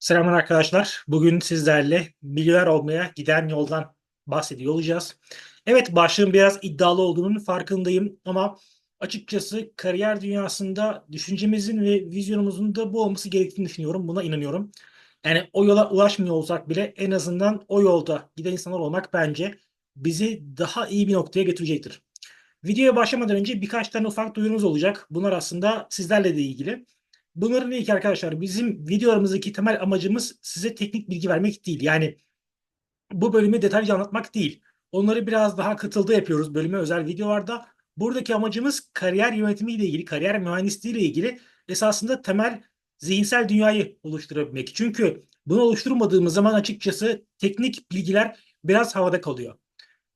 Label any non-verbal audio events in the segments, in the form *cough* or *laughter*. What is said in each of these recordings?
Selamlar arkadaşlar. Bugün sizlerle milyoner olmaya giden yoldan bahsediyor olacağız. Evet başlığın biraz iddialı olduğunun farkındayım ama açıkçası kariyer dünyasında düşüncemizin ve vizyonumuzun da bu olması gerektiğini düşünüyorum. Buna inanıyorum. Yani o yola ulaşmıyor olsak bile en azından o yolda giden insanlar olmak bence bizi daha iyi bir noktaya götürecektir. Videoya başlamadan önce birkaç tane ufak duyurumuz olacak. Bunlar aslında sizlerle de ilgili. Bunların ilk arkadaşlar bizim videolarımızdaki temel amacımız size teknik bilgi vermek değil. Yani bu bölümü detaylıca anlatmak değil. Onları biraz daha katıldı yapıyoruz bölüme özel videolarda. Buradaki amacımız kariyer yönetimi ile ilgili, kariyer mühendisliği ile ilgili esasında temel zihinsel dünyayı oluşturabilmek. Çünkü bunu oluşturmadığımız zaman açıkçası teknik bilgiler biraz havada kalıyor.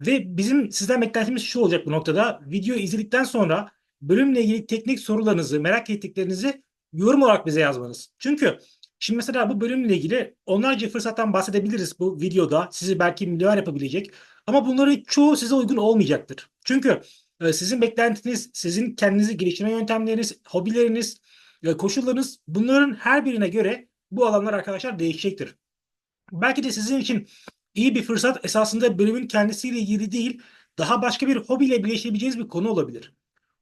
Ve bizim sizden beklentimiz şu olacak bu noktada. Video izledikten sonra bölümle ilgili teknik sorularınızı, merak ettiklerinizi yorum olarak bize yazmanız. Çünkü şimdi mesela bu bölümle ilgili onlarca fırsattan bahsedebiliriz bu videoda. Sizi belki milyoner yapabilecek. Ama bunların çoğu size uygun olmayacaktır. Çünkü e, sizin beklentiniz, sizin kendinizi geliştirme yöntemleriniz, hobileriniz, e, koşullarınız bunların her birine göre bu alanlar arkadaşlar değişecektir. Belki de sizin için iyi bir fırsat esasında bölümün kendisiyle ilgili değil, daha başka bir hobiyle birleşebileceğiniz bir konu olabilir.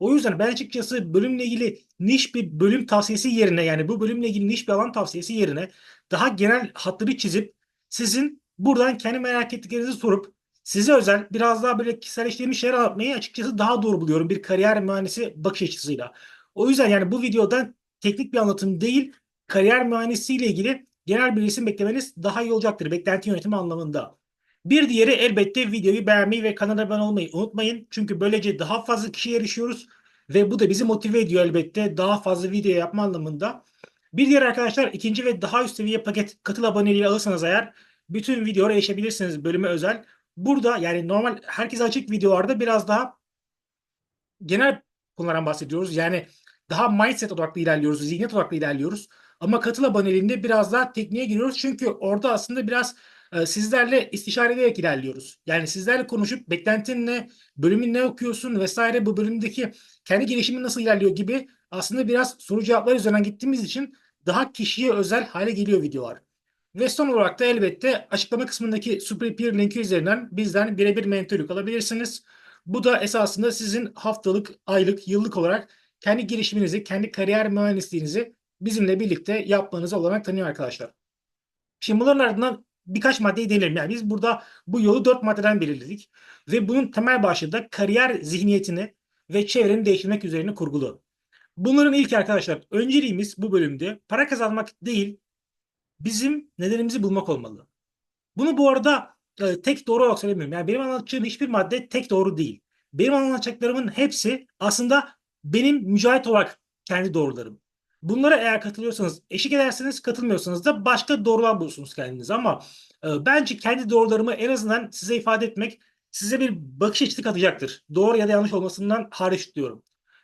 O yüzden ben açıkçası bölümle ilgili niş bir bölüm tavsiyesi yerine yani bu bölümle ilgili niş bir alan tavsiyesi yerine daha genel hatları çizip sizin buradan kendi merak ettiklerinizi sorup size özel biraz daha böyle kişiselleştirilmiş şeyler anlatmayı açıkçası daha doğru buluyorum bir kariyer mühendisi bakış açısıyla. O yüzden yani bu videodan teknik bir anlatım değil kariyer mühendisliğiyle ilgili genel bir resim beklemeniz daha iyi olacaktır beklenti yönetimi anlamında. Bir diğeri elbette videoyu beğenmeyi ve kanala abone olmayı unutmayın. Çünkü böylece daha fazla kişiye erişiyoruz. Ve bu da bizi motive ediyor elbette daha fazla video yapma anlamında. Bir diğer arkadaşlar ikinci ve daha üst seviye paket katıl aboneliği alırsanız eğer bütün videolara erişebilirsiniz bölüme özel. Burada yani normal herkese açık videolarda biraz daha genel konulardan bahsediyoruz. Yani daha mindset odaklı ilerliyoruz, zihniyet odaklı ilerliyoruz. Ama katıl aboneliğinde biraz daha tekniğe giriyoruz. Çünkü orada aslında biraz e, sizlerle istişare ederek ilerliyoruz. Yani sizlerle konuşup beklentin ne, bölümün ne okuyorsun vesaire bu bölümdeki kendi gelişimin nasıl ilerliyor gibi aslında biraz soru cevaplar üzerinden gittiğimiz için daha kişiye özel hale geliyor videolar. Ve son olarak da elbette açıklama kısmındaki Super linki üzerinden bizden birebir mentorluk alabilirsiniz. Bu da esasında sizin haftalık, aylık, yıllık olarak kendi gelişiminizi, kendi kariyer mühendisliğinizi bizimle birlikte yapmanızı olarak tanıyor arkadaşlar. Şimdi bunların ardından birkaç maddeyi deneyelim. Yani biz burada bu yolu dört maddeden belirledik. Ve bunun temel başlığı da kariyer zihniyetini ve çevreni değiştirmek üzerine kurgulu. Bunların ilk arkadaşlar önceliğimiz bu bölümde para kazanmak değil bizim nedenimizi bulmak olmalı. Bunu bu arada e, tek doğru olarak söylemiyorum. Yani benim anlatacağım hiçbir madde tek doğru değil. Benim anlatacaklarımın hepsi aslında benim mücahit olarak kendi doğrularım. Bunlara eğer katılıyorsanız eşlik edersiniz, katılmıyorsanız da başka doğrular bulursunuz kendiniz. Ama e, bence kendi doğrularımı en azından size ifade etmek size bir bakış açısı katacaktır. Doğru ya da yanlış olmasından hariç diyorum.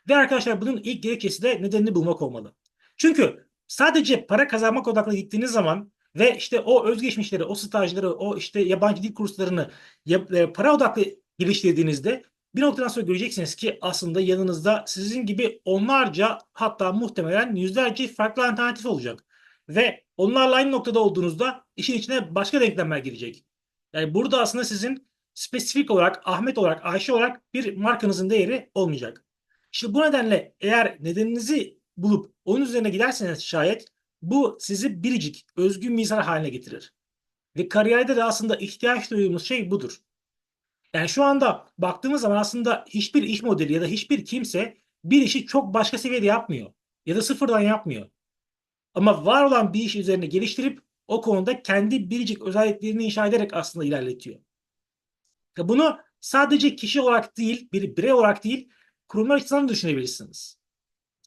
Ve arkadaşlar bunun ilk gerekçesi de nedenini bulmak olmalı. Çünkü sadece para kazanmak odaklı gittiğiniz zaman ve işte o özgeçmişleri, o stajları, o işte yabancı dil kurslarını e, para odaklı geliştirdiğinizde bir noktadan sonra göreceksiniz ki aslında yanınızda sizin gibi onlarca hatta muhtemelen yüzlerce farklı alternatif olacak. Ve onlarla aynı noktada olduğunuzda işin içine başka denklemler girecek. Yani burada aslında sizin spesifik olarak Ahmet olarak Ayşe olarak bir markanızın değeri olmayacak. İşte bu nedenle eğer nedeninizi bulup onun üzerine giderseniz şayet bu sizi biricik, özgün bir insan haline getirir. Ve kariyerde de aslında ihtiyaç duyduğumuz şey budur. Yani şu anda baktığımız zaman aslında hiçbir iş modeli ya da hiçbir kimse bir işi çok başka seviyede yapmıyor. Ya da sıfırdan yapmıyor. Ama var olan bir iş üzerine geliştirip o konuda kendi biricik özelliklerini inşa ederek aslında ilerletiyor. Bunu sadece kişi olarak değil, bir birey olarak değil, kurumlar açısından düşünebilirsiniz.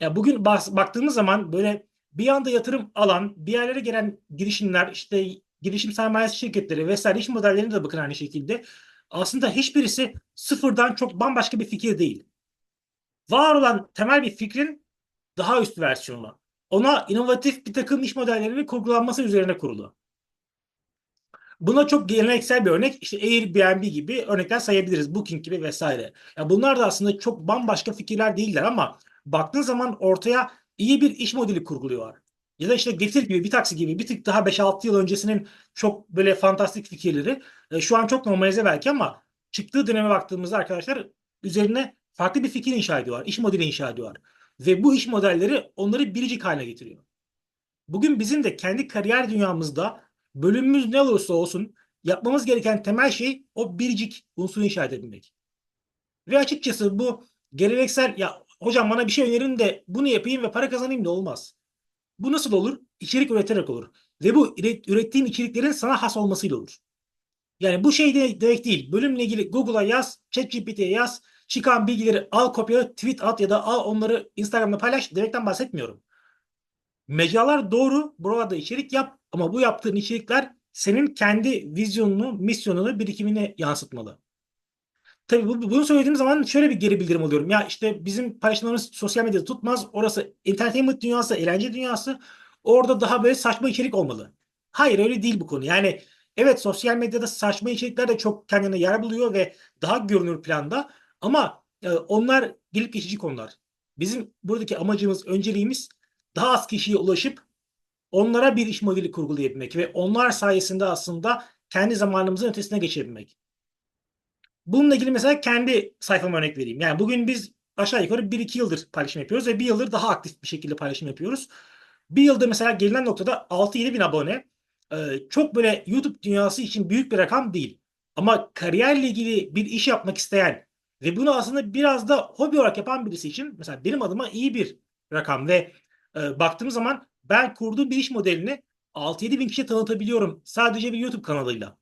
Ya bugün baktığımız zaman böyle bir anda yatırım alan, bir yerlere gelen girişimler, işte girişim sermayesi şirketleri vesaire iş modellerine de bakın aynı şekilde aslında hiçbirisi sıfırdan çok bambaşka bir fikir değil. Var olan temel bir fikrin daha üst versiyonu. Ona inovatif bir takım iş modellerinin kurgulanması üzerine kurulu. Buna çok geleneksel bir örnek işte Airbnb gibi örnekler sayabiliriz. Booking gibi vesaire. Ya bunlar da aslında çok bambaşka fikirler değiller ama baktığın zaman ortaya iyi bir iş modeli kurguluyorlar. Ya da işte Getir gibi, bir taksi gibi bir tık daha 5-6 yıl öncesinin çok böyle fantastik fikirleri e, şu an çok normalize belki ama çıktığı döneme baktığımızda arkadaşlar üzerine farklı bir fikir inşa ediyorlar. iş modeli inşa ediyorlar. Ve bu iş modelleri onları biricik haline getiriyor. Bugün bizim de kendi kariyer dünyamızda bölümümüz ne olursa olsun yapmamız gereken temel şey o biricik unsuru inşa edebilmek. Ve açıkçası bu geleneksel ya hocam bana bir şey önerin de bunu yapayım ve para kazanayım da olmaz. Bu nasıl olur? İçerik üreterek olur. Ve bu ürettiğin içeriklerin sana has olmasıyla olur. Yani bu şey de demek değil. Bölümle ilgili Google'a yaz, ChatGPT'ye yaz, çıkan bilgileri al kopyala, tweet at ya da al onları Instagram'da paylaş demekten bahsetmiyorum. Mecralar doğru, burada içerik yap ama bu yaptığın içerikler senin kendi vizyonunu, misyonunu, birikimini yansıtmalı. Tabii bu, bunu söylediğim zaman şöyle bir geri bildirim alıyorum. Ya işte bizim paylaşımlarımız sosyal medyada tutmaz. Orası entertainment dünyası, eğlence dünyası. Orada daha böyle saçma içerik olmalı. Hayır öyle değil bu konu. Yani evet sosyal medyada saçma içerikler de çok kendine yer buluyor ve daha görünür planda. Ama e, onlar gelip geçici konular. Bizim buradaki amacımız, önceliğimiz daha az kişiye ulaşıp onlara bir iş modeli kurgulayabilmek ve onlar sayesinde aslında kendi zamanımızın ötesine geçebilmek. Bununla ilgili mesela kendi sayfama örnek vereyim. Yani bugün biz aşağı yukarı 1-2 yıldır paylaşım yapıyoruz ve bir yıldır daha aktif bir şekilde paylaşım yapıyoruz. Bir yılda mesela gelinen noktada 6-7 bin abone çok böyle YouTube dünyası için büyük bir rakam değil. Ama kariyerle ilgili bir iş yapmak isteyen ve bunu aslında biraz da hobi olarak yapan birisi için mesela benim adıma iyi bir rakam ve e, baktığım zaman ben kurduğum bir iş modelini 6-7 bin kişiye tanıtabiliyorum sadece bir YouTube kanalıyla.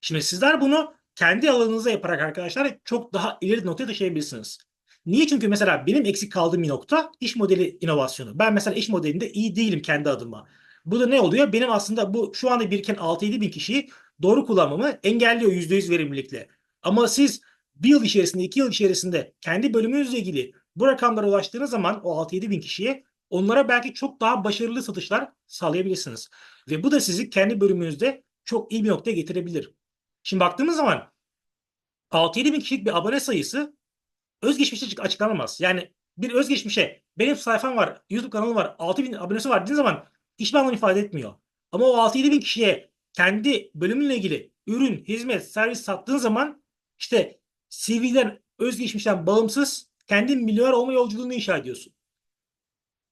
Şimdi sizler bunu kendi alanınıza yaparak arkadaşlar çok daha ileri noktaya taşıyabilirsiniz. Niye? Çünkü mesela benim eksik kaldığım bir nokta iş modeli inovasyonu. Ben mesela iş modelinde iyi değilim kendi adıma. Bu da ne oluyor? Benim aslında bu şu anda biriken 6-7 bin kişiyi doğru kullanmamı engelliyor %100 verimlilikle. Ama siz bir yıl içerisinde, iki yıl içerisinde kendi bölümünüzle ilgili bu rakamlara ulaştığınız zaman o 6-7 bin kişiye onlara belki çok daha başarılı satışlar sağlayabilirsiniz. Ve bu da sizi kendi bölümünüzde çok iyi bir noktaya getirebilir. Şimdi baktığımız zaman 6-7 bin kişilik bir abone sayısı özgeçmişte açıklanamaz. Yani bir özgeçmişe benim sayfam var, YouTube kanalım var, 6 bin abonesi var dediğin zaman hiçbir anlam ifade etmiyor. Ama o 6-7 bin kişiye kendi bölümünle ilgili ürün, hizmet, servis sattığın zaman işte CV'den, özgeçmişten bağımsız kendi milyar olma yolculuğunu inşa ediyorsun.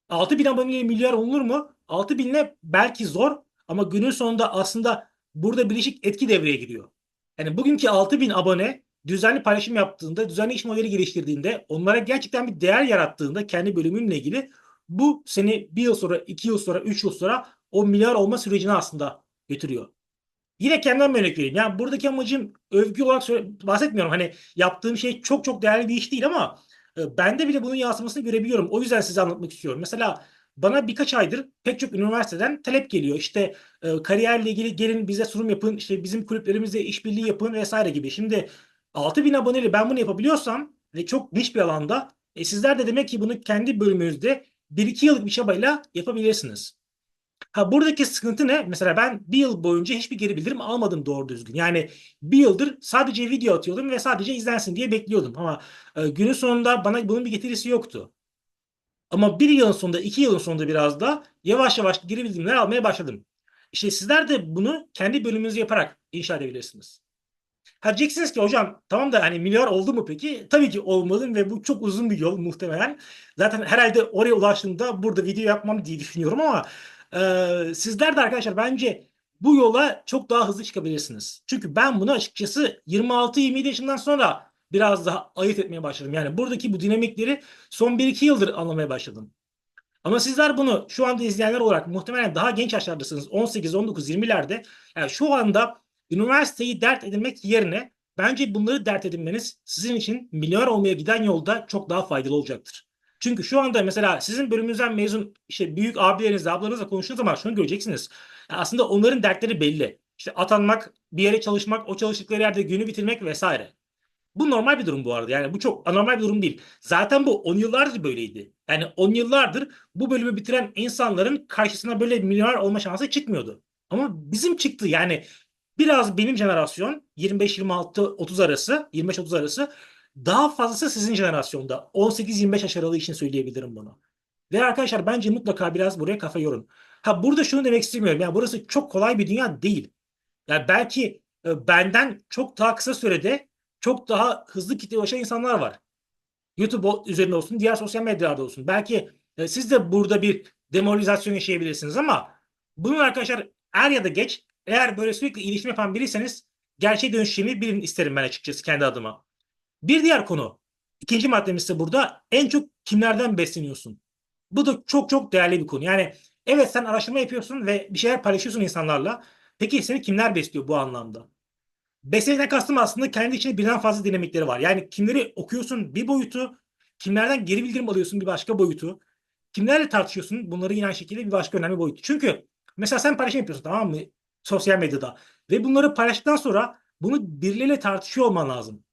6 bin aboneyle milyar olunur mu? 6 binle belki zor ama günün sonunda aslında burada bileşik etki devreye giriyor. Yani bugünkü 6 bin abone düzenli paylaşım yaptığında, düzenli iş modeli geliştirdiğinde, onlara gerçekten bir değer yarattığında kendi bölümünle ilgili bu seni bir yıl sonra, iki yıl sonra, üç yıl sonra o milyar olma sürecine aslında götürüyor. Yine kendimden bir örnek vereyim. Yani buradaki amacım övgü olarak bahsetmiyorum. Hani yaptığım şey çok çok değerli bir iş değil ama e, bende bile bunun yansımasını görebiliyorum. O yüzden size anlatmak istiyorum. Mesela bana birkaç aydır pek çok üniversiteden talep geliyor. İşte e, kariyerle ilgili gelin bize sunum yapın, işte bizim kulüplerimizle işbirliği yapın vesaire gibi. Şimdi 6000 aboneli ben bunu yapabiliyorsam ve çok niş bir alanda e, sizler de demek ki bunu kendi bölümünüzde 1-2 yıllık bir çabayla yapabilirsiniz. Ha buradaki sıkıntı ne? Mesela ben bir yıl boyunca hiçbir geri bildirim almadım doğru düzgün. Yani bir yıldır sadece video atıyordum ve sadece izlensin diye bekliyordum. Ama e, günün sonunda bana bunun bir getirisi yoktu. Ama bir yılın sonunda, iki yılın sonunda biraz da yavaş yavaş geri bildirimler almaya başladım. İşte sizler de bunu kendi bölümünüzü yaparak inşa edebilirsiniz. Ha diyeceksiniz ki hocam tamam da hani milyar oldu mu peki? Tabii ki olmalı ve bu çok uzun bir yol muhtemelen. Zaten herhalde oraya ulaştığımda burada video yapmam diye *laughs* düşünüyorum ama e, sizler de arkadaşlar bence bu yola çok daha hızlı çıkabilirsiniz. Çünkü ben bunu açıkçası 26-27 yaşından sonra biraz daha ayırt etmeye başladım. Yani buradaki bu dinamikleri son 1-2 yıldır anlamaya başladım. Ama sizler bunu şu anda izleyenler olarak muhtemelen daha genç yaşlardasınız. 18, 19, 20'lerde. Yani şu anda üniversiteyi dert edinmek yerine bence bunları dert edinmeniz sizin için milyoner olmaya giden yolda çok daha faydalı olacaktır. Çünkü şu anda mesela sizin bölümünüzden mezun işte büyük abilerinizle ablanızla konuştuğunuz zaman şunu göreceksiniz. Yani aslında onların dertleri belli. İşte atanmak, bir yere çalışmak, o çalıştıkları yerde günü bitirmek vesaire. Bu normal bir durum bu arada. Yani bu çok anormal bir durum değil. Zaten bu 10 yıllardır böyleydi. Yani 10 yıllardır bu bölümü bitiren insanların karşısına böyle milyoner olma şansı çıkmıyordu. Ama bizim çıktı. Yani biraz benim jenerasyon 25-26-30 arası, 25-30 arası daha fazlası sizin jenerasyonda. 18-25 yaş aralığı için söyleyebilirim bunu. Ve arkadaşlar bence mutlaka biraz buraya kafa yorun. Ha burada şunu demek istemiyorum. Yani burası çok kolay bir dünya değil. Yani belki e, benden çok daha kısa sürede çok daha hızlı kitle ulaşan insanlar var. YouTube üzerinde olsun, diğer sosyal medyalarda olsun. Belki e, siz de burada bir demoralizasyon yaşayabilirsiniz ama bunun arkadaşlar er ya da geç eğer böyle sürekli iletişim yapan biriyseniz gerçeğe dönüşeceğini bilin isterim ben açıkçası kendi adıma. Bir diğer konu. ikinci maddemiz ise burada en çok kimlerden besleniyorsun? Bu da çok çok değerli bir konu. Yani evet sen araştırma yapıyorsun ve bir şeyler paylaşıyorsun insanlarla. Peki seni kimler besliyor bu anlamda? Beslemekten kastım aslında kendi içinde birden fazla dinamikleri var. Yani kimleri okuyorsun bir boyutu, kimlerden geri bildirim alıyorsun bir başka boyutu, kimlerle tartışıyorsun bunları yine aynı şekilde bir başka önemli boyutu. Çünkü mesela sen paylaşım yapıyorsun tamam mı sosyal medyada ve bunları paylaştıktan sonra bunu birileriyle tartışıyor olman lazım.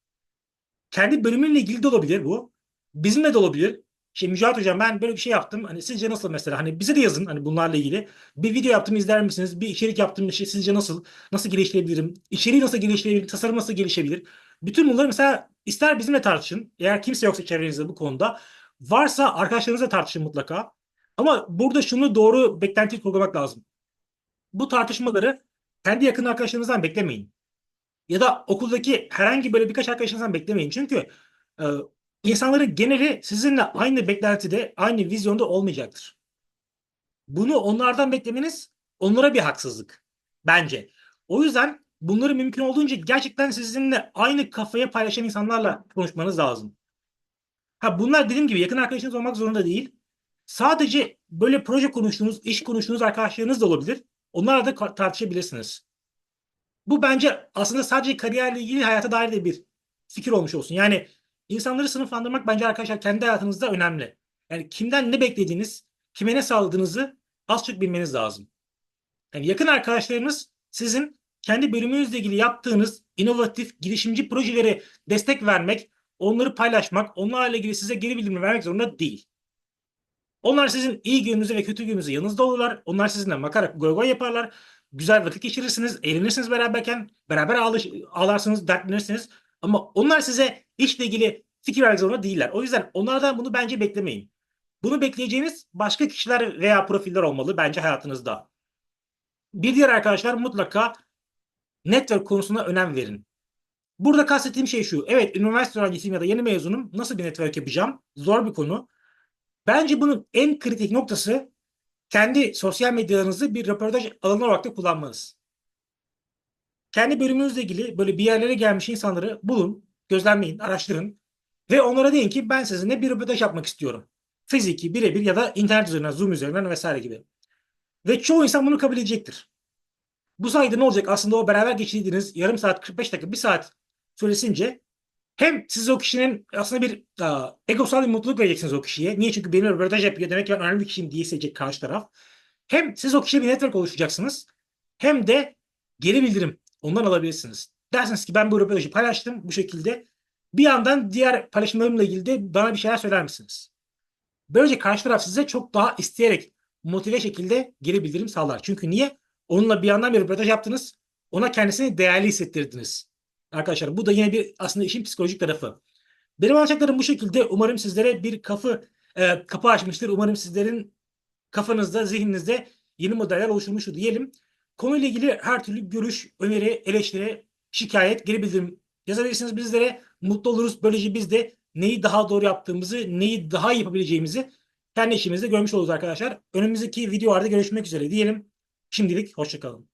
Kendi bölümünle ilgili de olabilir bu. Bizimle de olabilir. Şey Mücahit Hocam ben böyle bir şey yaptım. Hani sizce nasıl mesela? Hani bize de yazın hani bunlarla ilgili. Bir video yaptım izler misiniz? Bir içerik yaptım şey sizce nasıl? Nasıl geliştirebilirim? İçeriği nasıl geliştirebilirim? Tasarım nasıl gelişebilir? Bütün bunları mesela ister bizimle tartışın. Eğer kimse yoksa çevrenizde bu konuda. Varsa arkadaşlarınızla tartışın mutlaka. Ama burada şunu doğru beklentiyi kurgulamak lazım. Bu tartışmaları kendi yakın arkadaşlarınızdan beklemeyin. Ya da okuldaki herhangi böyle birkaç arkadaşınızdan beklemeyin. Çünkü e, insanların geneli sizinle aynı beklentide, aynı vizyonda olmayacaktır. Bunu onlardan beklemeniz onlara bir haksızlık bence. O yüzden bunları mümkün olduğunca gerçekten sizinle aynı kafaya paylaşan insanlarla konuşmanız lazım. Ha bunlar dediğim gibi yakın arkadaşınız olmak zorunda değil. Sadece böyle proje konuştuğunuz, iş konuştuğunuz arkadaşlarınız da olabilir. Onlarla da tartışabilirsiniz. Bu bence aslında sadece kariyerle ilgili hayata dair de bir fikir olmuş olsun. Yani insanları sınıflandırmak bence arkadaşlar kendi hayatınızda önemli. Yani kimden ne beklediğiniz, kime ne sağladığınızı az çok bilmeniz lazım. Yani yakın arkadaşlarınız sizin kendi bölümünüzle ilgili yaptığınız inovatif, girişimci projelere destek vermek, onları paylaşmak, onlarla ilgili size geri bildirim vermek zorunda değil. Onlar sizin iyi gününüzde ve kötü gününüzde yanınızda olurlar. Onlar sizinle makara goy goy yaparlar. Güzel vakit geçirirsiniz, eğlenirsiniz beraberken. Beraber ağlaş, ağlarsınız, dertlenirsiniz. Ama onlar size işle ilgili fikir vermek zorunda değiller. O yüzden onlardan bunu bence beklemeyin. Bunu bekleyeceğiniz başka kişiler veya profiller olmalı bence hayatınızda. Bir diğer arkadaşlar mutlaka network konusuna önem verin. Burada kastettiğim şey şu. Evet üniversite öğrencisiyim ya da yeni mezunum. Nasıl bir network yapacağım? Zor bir konu. Bence bunun en kritik noktası kendi sosyal medyalarınızı bir röportaj alanı olarak da kullanmanız. Kendi bölümünüzle ilgili böyle bir yerlere gelmiş insanları bulun, gözlemleyin, araştırın ve onlara deyin ki ben sizinle bir röportaj yapmak istiyorum. Fiziki, birebir ya da internet üzerinden, Zoom üzerinden vesaire gibi. Ve çoğu insan bunu kabul edecektir. Bu sayede ne olacak? Aslında o beraber geçirdiğiniz yarım saat, 45 dakika, bir saat süresince hem siz o kişinin aslında bir a, egosal bir mutluluk vereceksiniz o kişiye. Niye? Çünkü benimle röportaj yapıyor. Demek ki ben önemli bir kişiyim diye hissedecek karşı taraf. Hem siz o kişiye bir network oluşturacaksınız. Hem de geri bildirim ondan alabilirsiniz. Dersiniz ki ben bu röportajı paylaştım bu şekilde. Bir yandan diğer paylaşımlarımla ilgili de bana bir şeyler söyler misiniz? Böylece karşı taraf size çok daha isteyerek motive şekilde geri bildirim sağlar. Çünkü niye? Onunla bir yandan bir röportaj yaptınız. Ona kendisini değerli hissettirdiniz. Arkadaşlar bu da yine bir aslında işin psikolojik tarafı. Benim anlatacaklarım bu şekilde. Umarım sizlere bir kapı e, kapı açmıştır. Umarım sizlerin kafanızda, zihninizde yeni modeller oluşturmuştur diyelim. Konuyla ilgili her türlü görüş, öneri, eleştiri, şikayet, geri bildirim yazabilirsiniz bizlere. Mutlu oluruz. Böylece biz de neyi daha doğru yaptığımızı, neyi daha iyi yapabileceğimizi kendi işimizde görmüş oluruz arkadaşlar. Önümüzdeki videolarda görüşmek üzere diyelim. Şimdilik hoşçakalın.